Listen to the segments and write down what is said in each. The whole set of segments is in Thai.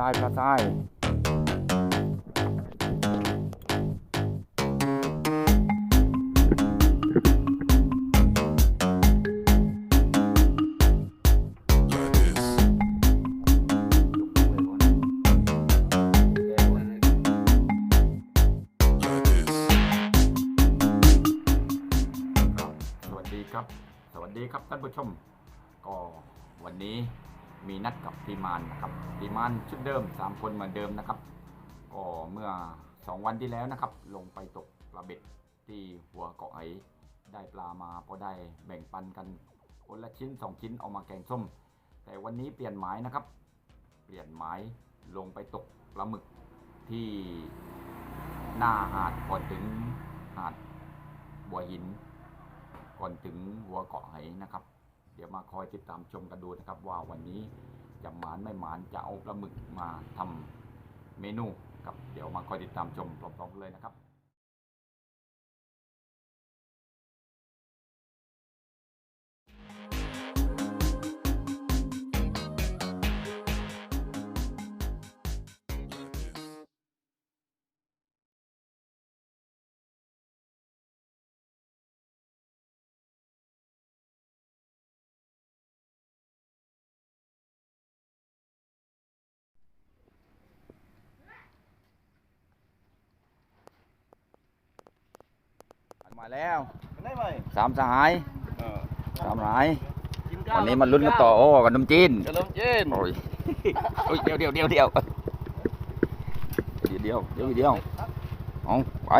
ทรายปลาทรายครับสวัสดีครับสวัสดีครับท่านผู้ชม ก็วันนี้ มีนัดกับทีมานนะครับทีมานชุดเดิม 3 คนเหมือนเดิมนะครับ ก็เมื่อ 2 วันที่แล้วนะครับ ลงไปตกปลาเบ็ดที่หัวเกาะไหได้ปลามาพอได้แบ่งปันกันคนละชิ้น 2 ชิ้นเอามาแกงส้ม แต่วันนี้เปลี่ยนหมายนะครับ เปลี่ยนหมายลงไปตกปลาหมึกที่หน้าหาดก่อนถึงหาดบัวหิน ก่อนถึงหัวเกาะไหนะครับ ดี๋ยวมาคอยติดตามชมกันดูนะครับ ว่าวันนี้จะหมานไม่หมานจะเอาปลาหมึกมาทำเมนูกับเดี๋ยวมาคอยติดตามชมพร้อมๆกันเลยนะครับ มาแล้วสามสหายสามสหายวันนี้มันลุ้นกันต่อโอ้กันน้ำจีนกันนมจีนโอ้ยเดี๋ยวเดี๋ยวเดี๋ยวเดี๋ยวเดี๋ยวเดี๋ยวเดี๋ยวเอาไป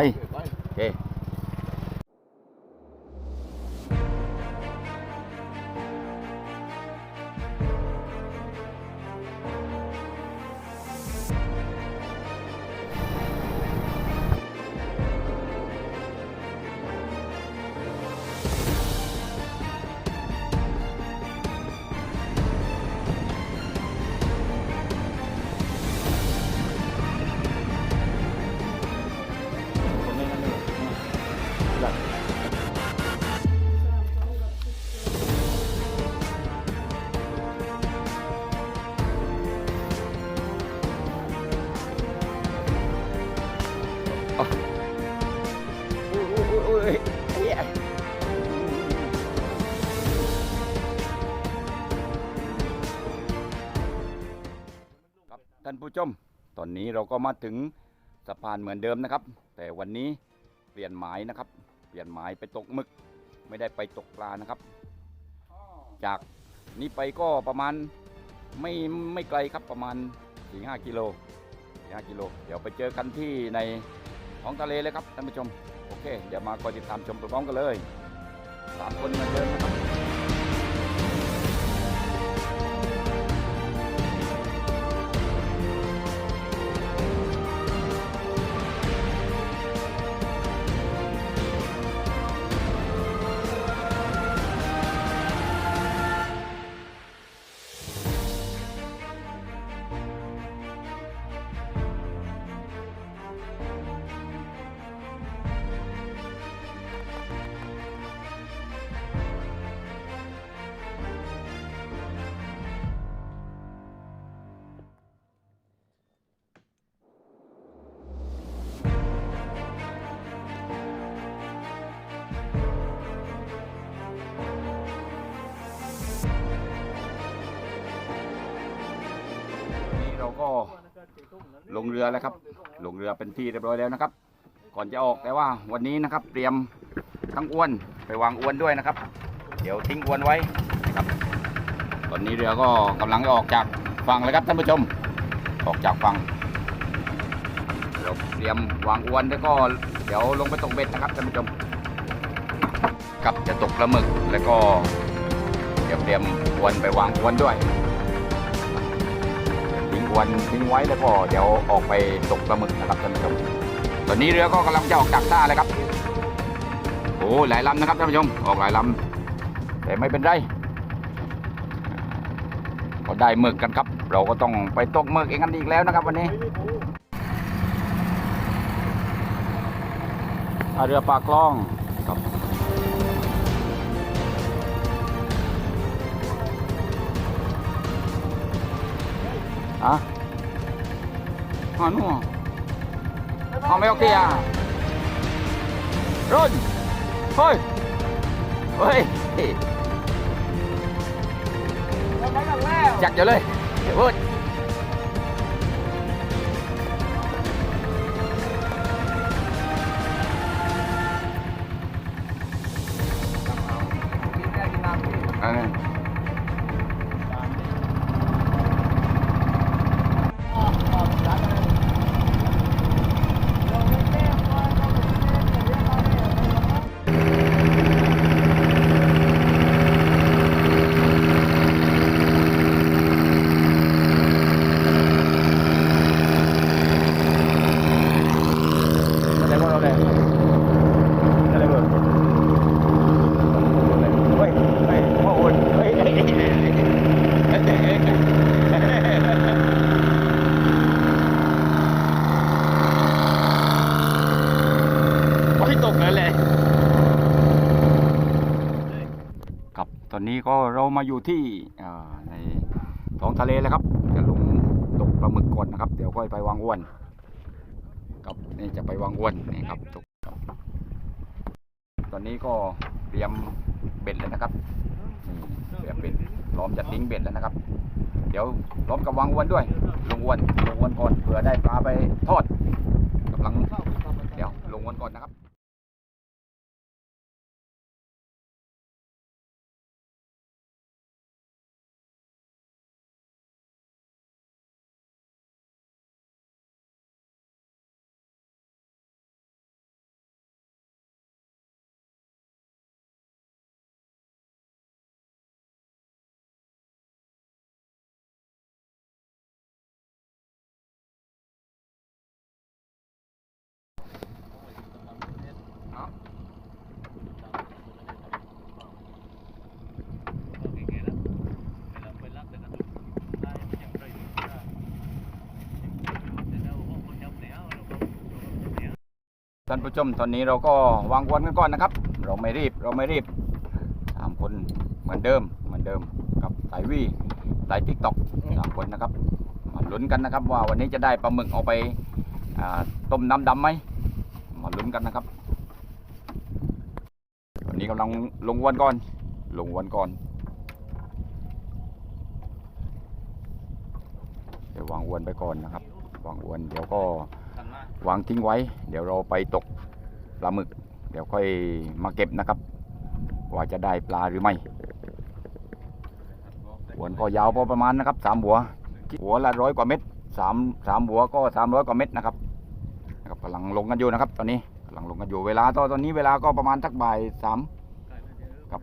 ผู้ชม ตอนนี้เราก็มาถึงสะพานเหมือนเดิมนะครับ แต่วันนี้เปลี่ยนหมายนะครับ เปลี่ยนหมายไปตกหมึก ไม่ได้ไปตกปลานะครับ จากนี้ไปก็ประมาณไม่ไม่ไกลครับประมาณสี่ห้ากิโลสี่ห้ากิโล เดี๋ยวไปเจอกันที่ในท้องทะเลเลยครับท่านผู้ชม โอเค เดี๋ยวมาคอยติดตามชมพร้อมกันเลยสามคนเหมือนเดิมนครับ เราก็ลงเรือแล้วครับ ลงเรือเป็นที่เรียบร้อยแล้วนะครับ ก่อนจะออกแต่ว่าวันนี้นะครับ เตรียมทั้งอ้วนไปวางอ้วนด้วยนะครับ เดี๋ยวทิ้งอ้วนไว้นะครับ ตอนนี้เรือก็กำลังจะออกจากฝั่งแล้วครับท่านผู้ชม ออกจากฝั่งเราเตรียมวางอ้วนแล้วก็เดี๋ยวลงไปตกเบ็ดนะครับท่านผู้ชมกับจะตกปลาหมึกแล้วก็เดี๋ยวเตรียมอ้วนไปวางอ้วนด้วย วนทิ้งไว้แล้วก็เดี๋ยวออกไปตกปลาหมึกนะครับท่านผู้ชม ตอนนี้เรือก็กำลังจะออกจากท่าเลยครับ โอ้หลายลำนะครับท่านผู้ชม ออกหลายลำแต่ไม่เป็นไรก็ได้หมึกกันครับ เราก็ต้องไปตกหมึกเองกันอีกแล้วนะครับ วันนี้เรือปากคลอง อะหอนู่นอ๋อไม่โอเคอะรุ่นเฮ้ย เฮ้ยจักเดี๋ยวเลยเดี๋ยวเพิ่ มาอยู่ที่ในท้องทะเลแล้วครับ จะลงตกปลาหมึกก่อนนะครับ เดี๋ยวค่อยไปวางอ้วนครับนี่จะไปวางอ้วนนี่ครับตกตอนนี้ก็เตรียมเบ็ดแล้วนะครับเตรียมเบ็ดพร้อมจะทิ้งเบ็ดแล้วนะครับ เดี๋ยวพร้อมกับวางอ้วนด้วย ลงอ้วนลงอ้วนก่อนเผื่อได้ปลาไปทอดกำลังเดี๋ยวลงอ้วนก่อนนะครับ ท่านผู้ชมตอนนี้เราก็วางอ้วนกันก่อนนะครับ เราไม่รีบเราไม่รีบสามคนเหมือนเดิมเหมือนเดิมกับสายวี่สายทิกตอกสามคนนะครับมาลุ้นกันนะครับ ว่าวันนี้จะได้ปลาหมึกเอาไปอ่าต้มน้ำดำไหมมาลุ้นกันนะครับวันนี้กำลังลงอ้วนก่อน ลงอ้วนก่อนเดี๋ยววางอ้วนไปก่อนนะครับวางอ้วนเดี๋ยวก็ วางทิ้งไว้ เดี๋ยวเราไปตกปลาหมึก เดี๋ยวค่อยมาเก็บนะครับ ว่าจะได้ปลาหรือไม่หัวก็ยาวพอประมาณนะครับสามหัว หัวละร้อยกว่าเม็ดสามสามหัวก็สามร้อยกว่าเม็ดนะครับนะครับกำลังลงกันอยู่นะครับ ตอนนี้กำลังลงกันอยู่เวลาตอนตอนนี้เวลาก็ประมาณสักบ่ายสามครับ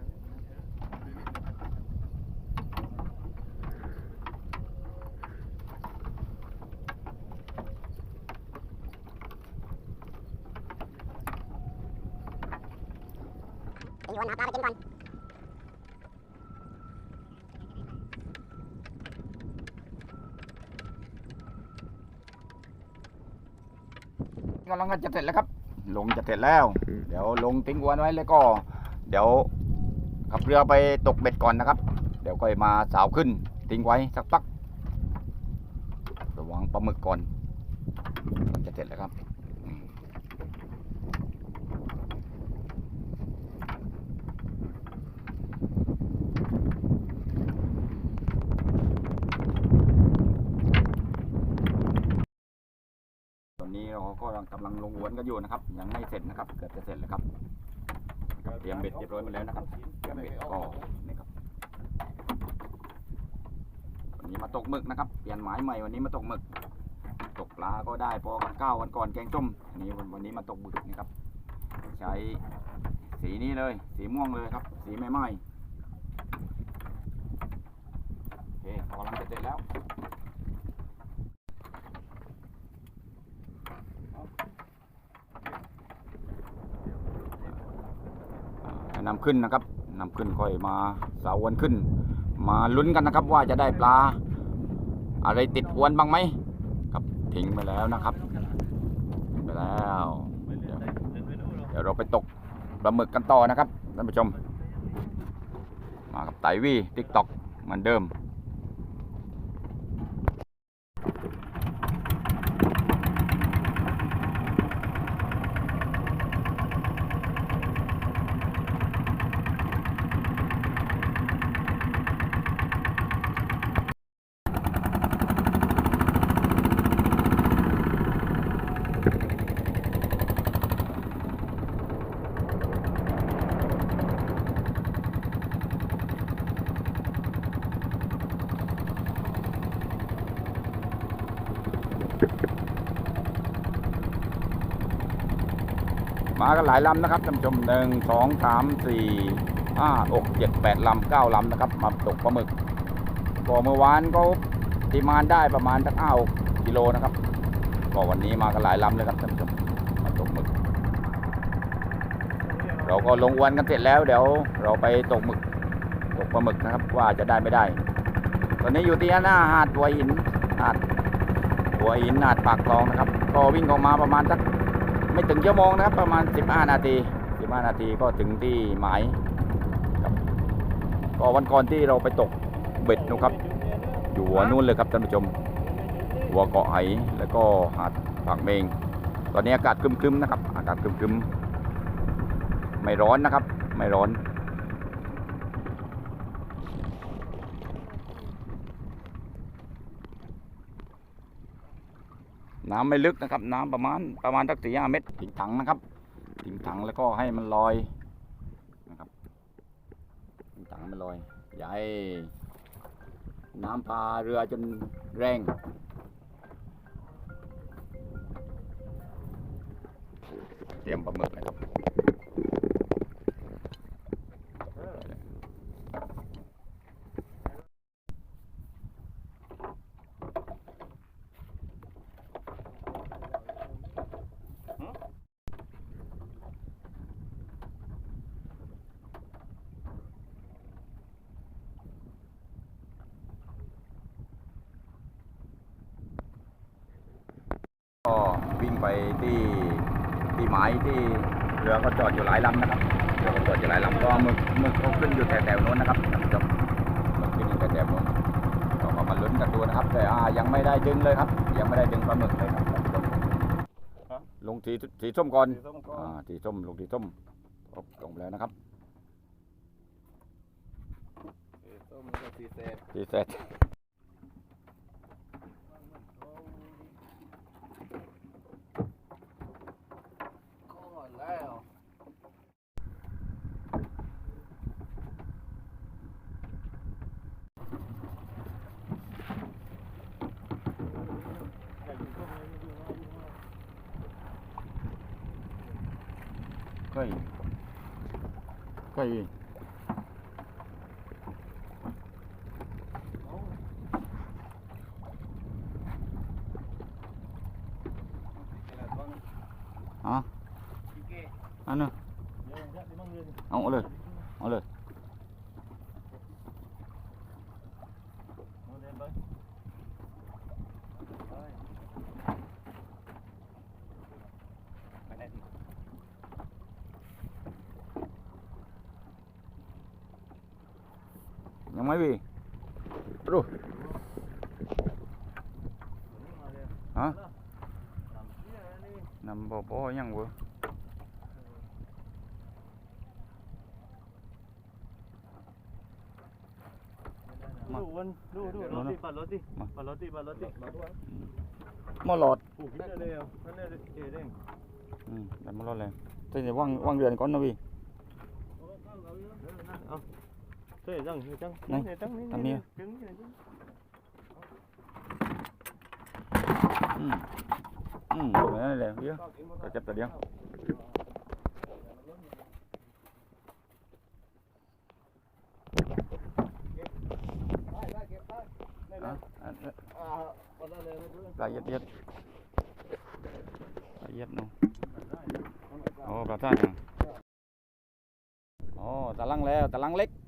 ไปอยู่หาปลาไปกินก่อน กำลังจะเสร็จแล้วครับ ลงจะเสร็จแล้ว เดี๋ยวลงทิ้งอวนไว้แล้วก็ เดี๋ยวขับเรือไปตกเบ็ดก่อนนะครับ เดี๋ยวก็มาสาวขึ้นทิ้งไว้สักพักระวังปลาหมึกก่อนมันจะเสร็จแล้วครับอืมต อนนี้เราก็กำลังลงอวนกันอยู่นะครับ ยังไม่เสร็จนะครับ เกือบจะเสร็จแล้วครับ เตรียมเบ็ดเรียบร้อยมาแล้วนะครับ เตรียมเบ็ดก็นี่ครับวันนี้มาตกหมึกนะครับ เปลี่ยนหมายใหม่วันนี้มาตกหมึก ตกปลาก็ได้พอกับข้าววันก่อนแกงส้มอันนี้วันวันนี้มาตกหมึกนะครับ ใช้สีนี้เลย สีม่วงเลยครับ สีไม่ไม้โอเคกำลังจะเสร็จแล้ว นำนำขึ้นนะครับนำขึ้นค่อยมาสาวนขึ้น มาลุ้นกันนะครับ ว่าจะได้ปลา อะไรติดอวนบ้างไหมครับทิ้งไปแล้วนะครับทิ้งไปแล้วเดี๋ยวเดี๋ยวเราไปตกปลาหมึกกันต่อนะครับท่านผู้ชม มากับไตวี่ทิกตอกเหมือนเดิม มากันหลายลำนะครับท่านผู้ชมหนึ่งสองสามสี่ห้าหกเจ็ดแปดลำเก้าลำนะครับ มาตกปลาหมึกก็เมื่อวานก็ตีมานได้ประมาณสักห้ากิโลนะครับก็วันนี้มากันหลายลำเลยครับท่านผู้ชมมาตกหมึก เราก็ลงอวนกันเสร็จแล้วเดี๋ยวเราไปตกหมึกตกปลาหมึกนะครับ ว่าจะได้ไม่ได้ ตอนนี้อยู่ที่หน้าหาดหัวหินหาด หัวหินหาดปากคลองนะครับ ก็วิ่งออกมาประมาณสักไม่ถึงชั่วโมงนะครับ ประมาณ 15 นาที 15 นาทีก็ถึงที่หมายครับก็วันก่อนที่เราไปตกเบ็ดนะครับ อยู่หัวนู่นเลยครับท่านผู้ชม หัวเกาะไหแล้วก็หาดปากเมง ตอนนี้อากาศครึมๆนะครับ อากาศครึมๆไม่ร้อนนะครับ ไม่ร้อน น้ำไม่ลึกนะครับ น้ำประมาณประมาณสักสี่ห้าเมตรถิงถังนะครับถิงถังแล้วก็ให้มันลอยนะครับถิงถังมันลอยอย่าให้น้ำพาเรือจนแรงเตรียมปลาหมึกนะครับ ก็วิ่ง ไปที่ที่หมายที่เรือก็จอดอยู่หลายลำนะครับเรือก็จอดอยู่หลายลำก็หมึกหมึกก็ขึ้นอยู่แถวๆโน้นนะครับท่านผู้ชมหมึกขึ้นอยู่แถวๆโน้นก็มาลุ้นกันดูนะครับ แต่อ่ายังไม่ได้ดึงเลยครับ ยังไม่ได้ดึงปลาหมึกเลยครับท่านผู้ชมลงสีสีส้มก่อนสีส้มก่อนอ่าสีส้มลงสีส้มครบลงแล้วนะครับสีส้มแล้วก็สีเศษสีเสร็จ ก็หมดแล้ว ก็อีก ก็อีก อ๋ออันนั้นเอาเลย เอาเลย ยังไม่วีดูฮะนำบ่บ่ยังบ่ดูวันดูดูรถดิปัด รถดิปัดรถดิปัดรถดิมาหลอดผูกได้เลยอะนั่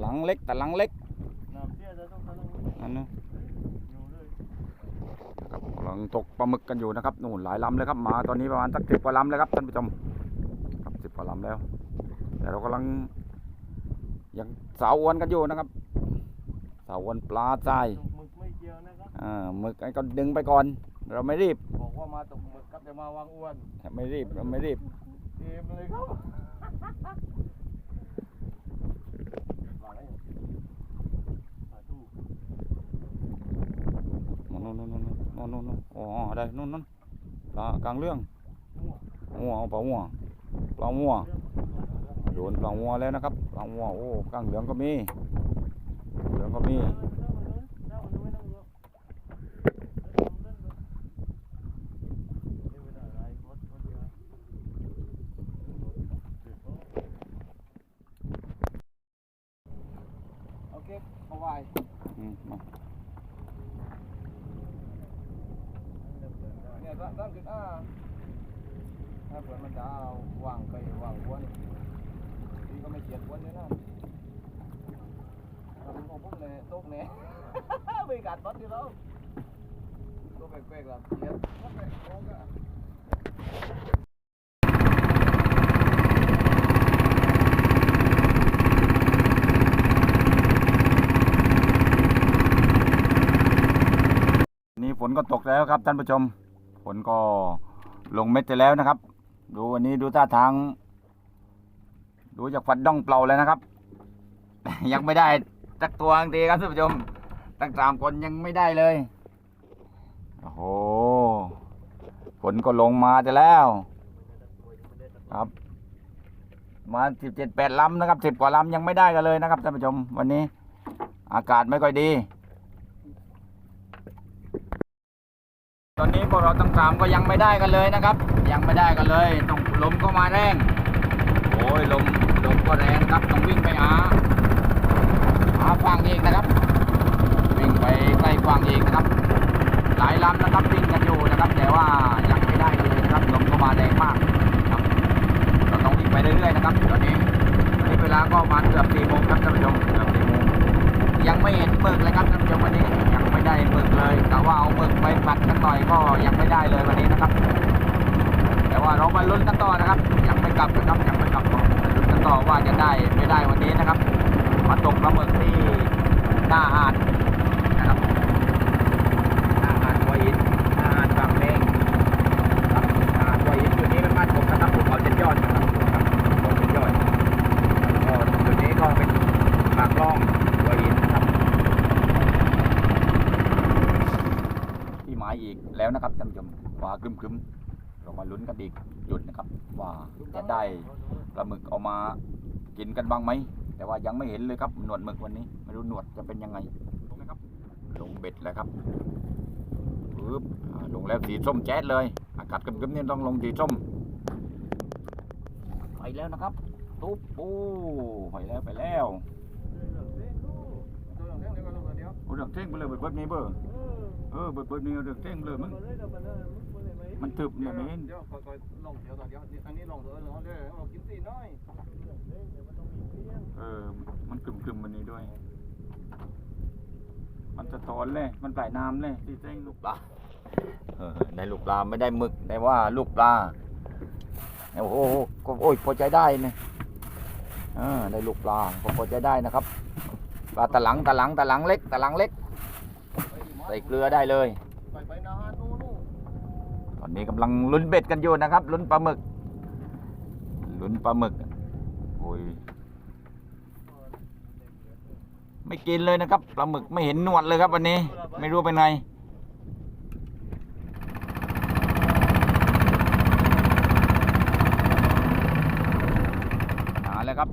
เลยเยอะก็จับแต่เดียวอะอะอ่าปัดได้เลยนะดูละเอียดเอียดละเอียดนู่นโอ้ปลาท่านอะโอ้ตะลังแล้วตะลังเล็กนั่นนู่นโอ้ตกตะลังแล้วเออหนุนย่ำแล้วตกมกมินอืมอืมอืมโอ้อ้าวโอ้ตะลังเล็กตะลังเล็กนั่นนู่นครับกำลังตกปลาหมึกกันอยู่นะครับนู่นหลายลำเลยครับมาตอนนี้ประมาณสักสิบกว่าลำเลยครับท่านผู้ชมครับสิบกว่าลำแล้ว แต่เรากำลังยังสาวอวนกันอยู่นะครับ สาวอวนปลาทรายมึกไม่เกี่ยวนะอ่าหมึกไอ้ก็ดึงไปก่อน เราไม่รีบบอกว่ามาตกหมึกครับจะมาวางอ้วนไม่รีบเราไม่รีบเต็มเลยครับวางได้ยังปลาทู นู่นนู่นนู่นนู่นนู่นนู่นอ๋อได้นู่นนู่นปลากลางเรื่องมั่วงัวเอาปลางัวปลางัวโยนปลางัวแล้วนะครับปลางัวโอ้กลางเหลืองก็มีเหลืองก็มีโอเคเอาไว้อืมมา เนี่ยตั้งตั้งจุดอ่าถ้าเผื่อมันจะเอาวางไปวางอ้วนนี่ก็ไม่เกียดอ้วนเลยนะทำของพวกเนี่ยตกเนี่ย ไม่กัดบอสที่เราตัวแลกๆล่ะเกียดก็แปลกโอ้ก็นี่ฝนก็ตกแล้วครับท่านผู้ชม ฝนก็ลงเม็ดไปแล้วนะครับ ดูวันนี้ดูท่าทาง ดูจากฟันด่องเปล่าเลยนะครับ ยังไม่ได้สักตัวจริงๆครับท่านผู้ชม ตั้งสามคนยังไม่ได้เลย โอ้โหฝนก็ลงมาจะแล้ว ครับ มาสิบเจ็ดแปดลำนะครับสิบกว่าลำยังไม่ได้กันเลยนะครับท่านผู้ชม วันนี้ อากาศไม่ค่อยดี ตอนนี้พวกเราทั้งสามก็ยังไม่ได้กันเลยนะครับ ยังไม่ได้กันเลยต้องลมก็มาแรงโอ้ยลมลมก็แรงครับต้องวิ่งไปหาหาฟังเองนะครับ วิ่งไปใกล้ฟังเองนะครับ หลายลำนะครับวิ่งกันอยู่นะครับ แต่ว่ายังไม่ได้นเลยนะครับลมก็มาแรงมากครับเราต้องวิ่งไปเรื่อยๆนะครับตอนนี้ตอนนี้เวลาก็ประมาณเกือบสี่โมงครับท่านผู้ชมเกือบสี่โมงยังไม่เห็นหมึกเลยครับท่านผู้ชมวันนี้ยังไม่ได้หมึกเลย แต่ว่าเอาหมึกไปผัดกันหน่อยก็ยังไม่ได้เลยวันนี้นะครับ แต่ว่าเรามาลุ้นกันต่อนะครับ ยังไม่กลับนะครับยังไม่กลับลุ้นกันต่อว่าจะได้ไม่ได้วันนี้นะครับมาตกปลาหมึกที่หน้าหาดนะครับหน้าหาดหัวหินหน้าหาดบางเลงครับหน้าหาดหัวหินจุดนี้เป็นบ้านผมนะครับภูเขาเจ็ดยอดนะครับภูเขาเจ็ดยอดก็จุดนี้ก็เป็นปากล่องหัวหินนะครับที่หมายอีกแล้วนะครับท่านผู้ชมฟ้าครึมๆเรามาลุ้นกันอีกหยุดนะครับ ว่าจะได้ ปลาหมึากินกันบ้างไหม แต่ว่ายังไม่เห็นเลยครับหนวดหมึกวันนี้ ไม่รู้หนวดจะเป็นยังไงลงนะครับ ลงเบ็ดแล้วครับปึ๊บลงแล้วสีส้มแจ๊ดเลย อากาศกึมๆนี่ต้องลงสีส้ม ไปแล้วนะครับ ตุ๊บปูไปแล้วไปแล้วเรื่องเดียวกันเดียวโอ้เดือดเท่งไปเลยเบิดเบิดนี่เบอร์เออเบิดเบิดนี่เดือดเท่งเลยมึง มันทึบเนี่ยไม่เห็นเดี๋ยวค่อยๆลงเดี๋ยวก่อนเดี๋ยวอันนี้ลงตัวลงเลยเรากินสีน้อยเออ มันกึมๆวันนี้ด้วย มันจะถอนเลย มันปลายน้ำเลยที่เท่งลูกปลาเออได้ลูกปลาไม่ได้หมึกแต่ว่าลูกปลาโอ้โหก็โอ้ยพอใจได้เนี่ยเออได้ลูกปลาก็พอใจได้นะครับปลาตะหลังตะหลังตะหลังเล็กตะหลังเล็กใส่เกลือได้เลยไปไปนะนู่นนู่ นี้กำลังลุ้นเบ็ดกันอยู่นะครับลุ้นปลาหมึกลุ้นปลาหมึกโอ้ยไม่กินเลยนะครับปลาหมึกไม่เห็นหนวดเลยครับวันนี้ ไม่รู้เป็นไงปัญหาแล้วครับ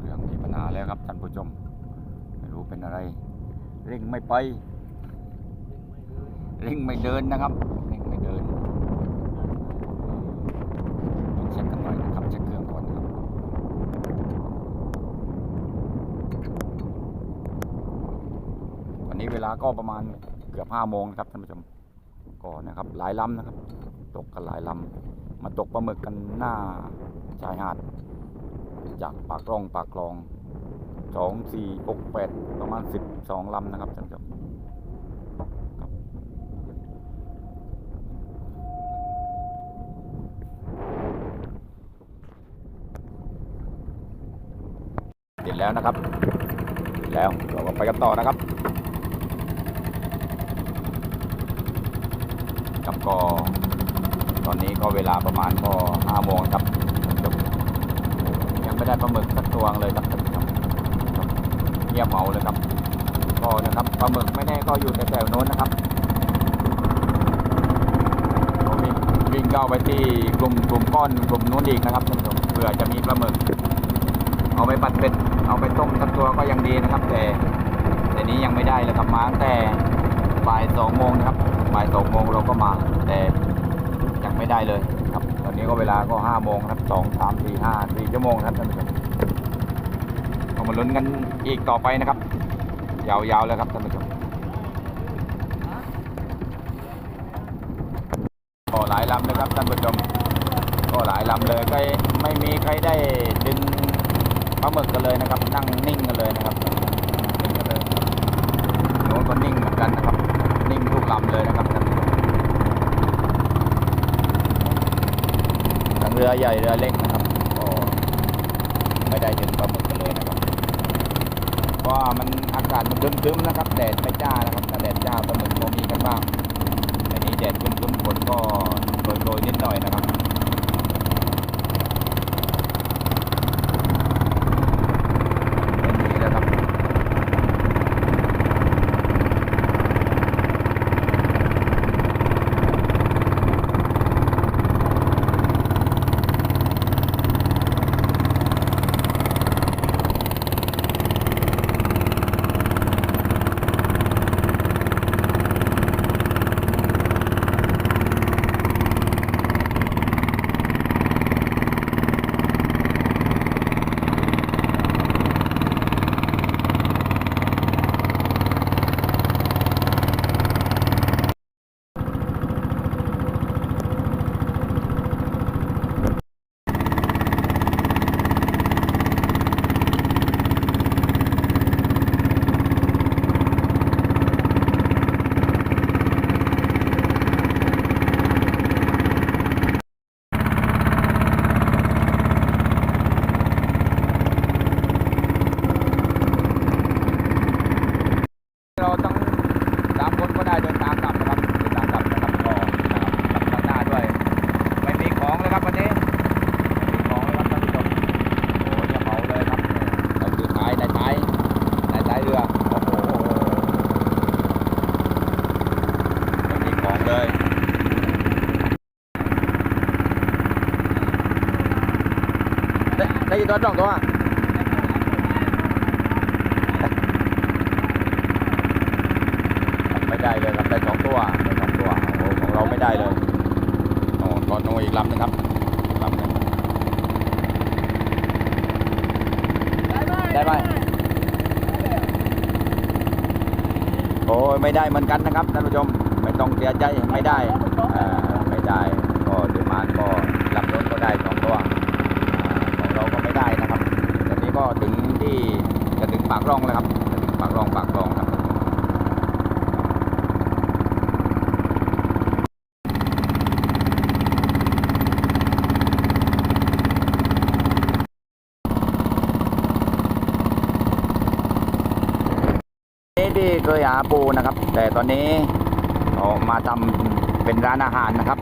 เรื่องมีปัญหาแล้วครับท่านผู้ชม ไม่รู้เป็นอะไร เร่งไม่ไปเร่งไม่เดินนะครับเร่งไม่เดินต้องเช็คกันหน่อยนะครับเช็คเครื่องก่อนนะครับวันนี้เวลา ก็ประมาณเกือบห้าโมงนะครับท่านผู้ชมก็นะครับหลายลำนะครับ ตกกันหลายลำมาตกปลาหมึกกันหน้าชายหาด จากปากคลองปากคลองสองสี่หกแปดประมาณสิบสองลำนะครับท่านผู้ชมติดแล้วนะครับติดแล้วเราก็ไปกันต่อนะครับ ครับก็ ตอนนี้ก็เวลาประมาณก็ห้าโมงครับจบยังไม่ได้ปลาหมึกสักตัวเลยครับท่เงียบเมาเลยครับ ก็นะครับปลาหมึกไม่แน่ก็อยู่แถวๆโน้นนะครับก็วิ่งวิ่งเข้าไปที่กลุ่มกลุ่มก้อนกลุ่มนู้นอีกนะครับท่านผู้ชมเผื่อจะมีปลาหมึก เอาไปปัดเป็ดเอาไปต้มสักตัวก็ยังดีนะครับ แต่แต่นี้ยังไม่ได้เลยครับมาตั้งแต่บ่ายสองโมงนะครับ บ่ายสองโมงเราก็มาแต่ยังไม่ได้เลยครับ ตอนนี้ก็เวลาก็ห้าโมงครับสองสามสี่ห้าสี่ชั่วโมงครับท่านผู้ชมเอามาลุ้นกันอีกต่อไปนะครับ ยาวๆเลยครับท่านผู้ชมก็หลายลำเลยครับท่านผู้ชมก็หลายลำเลยก็ไม่มีใครได้ดึงปลาหมึกกันเลยนะครับ นั่งนิ่งกันเลยนะครับนิ่งกันเลยโน้นก็นิ่งเหมือนกันนะครับ ลำเลยนะครับท่านผู้ชมทั้งเรือใหญ่เรือเล็กนะครับก็ไม่ได้ดึงปลาหมึกกันเลยนะครับเพราะว่ามันอากาศมันครึ้มๆนะครับแดดไม่จ้านะครับถ้าแดดจ้าก็เหมือนพอมีกันบ้างแต่นี้แดดครึ้มๆฝนก็โรยๆนิดหน่อยนะครับไม่มีแล้วครับเราต้องสามคนก็ได้เดินทางกลับนะครับเดินทางกลับนะครับก็นะครับกลับข้างหน้าด้วย ไม่มีของเลยครับวันนี้ไม่มีของเลยครับท่านผู้ชมโอ้เนี่ยเมาเลยครับเราอยู่ท้ายในท้ายในท้ายเรือโอ้โหไม่มีของ เลยได้ได้กี่ตัวสองตัวไม่ได้เลยครับได้สองตัวได้สองตัวโอ้โหของเราไม่ได้เลยโอ้ตอนโนอีกลำหนึงครับลำหนึงได้ไหมโอ้ยไม่ได้เหมือนกันนะครับท่านผู้ชมไม่ ต้องเสียใจไม่ได้ไม่ได้ก็เดี๋ยวมานก็ลำโน้นก็ได้สองตัวอของเราก็ไม่ได้นะครับตอนนี้ก็ถึงที่จะถึงปากร่องแล้วครับจะถึงปากร่องปากร่องครับที่เคยหาปูนะครับ แต่ตอนนี้ ออกมาทำเป็นร้านอาหารนะครับ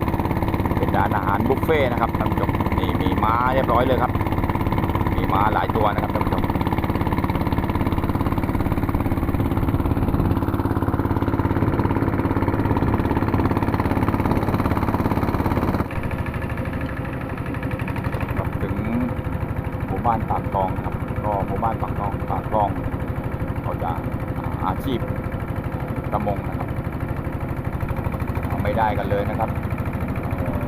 เป็นร้านอาหารบุฟเฟ่ต์นะครับท่านผู้ชมนี่มีม้าเรียบร้อยเลยครับ มีม้าหลายตัวนะครับถึงหมู่บ้านปากคลองนะครับก็หมู่บ้านปากคลองปากคลอง เขาจะอาชีพประมงนะครับเอาไม่ได้กันเลยนะครับ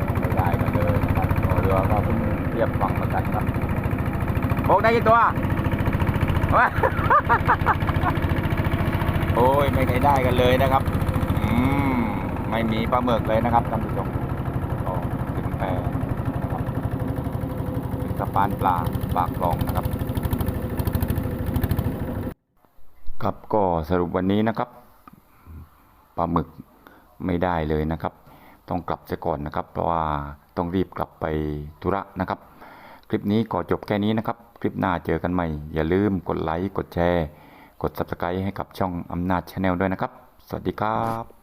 เอาไม่ได้กันเลยนะครับเรือก็ เพิ่งเทียบฝั่งเหมือนกันครับโอ้ได้กี่ตัว โอ้ยไม่เคยได้กันเลยนะครับ อืม ไม่มีปลาหมึกเลยนะครับท่านผู้ชมก็ถึงแพนะครับถึงสะพานปลาปากคลองนะครับ ครับก็สรุปวันนี้นะครับปลาหมึกไม่ได้เลยนะครับ ต้องกลับเสียก่อนนะครับ เพราะว่าต้องรีบกลับไปธุระนะครับ คลิปนี้ก็จบแค่นี้นะครับ คลิปหน้าเจอกันใหม่ อย่าลืมกดไลค์กดแชร์ กด subscribe ให้กับช่องอำนาจชาแนลด้วยนะครับ สวัสดีครับ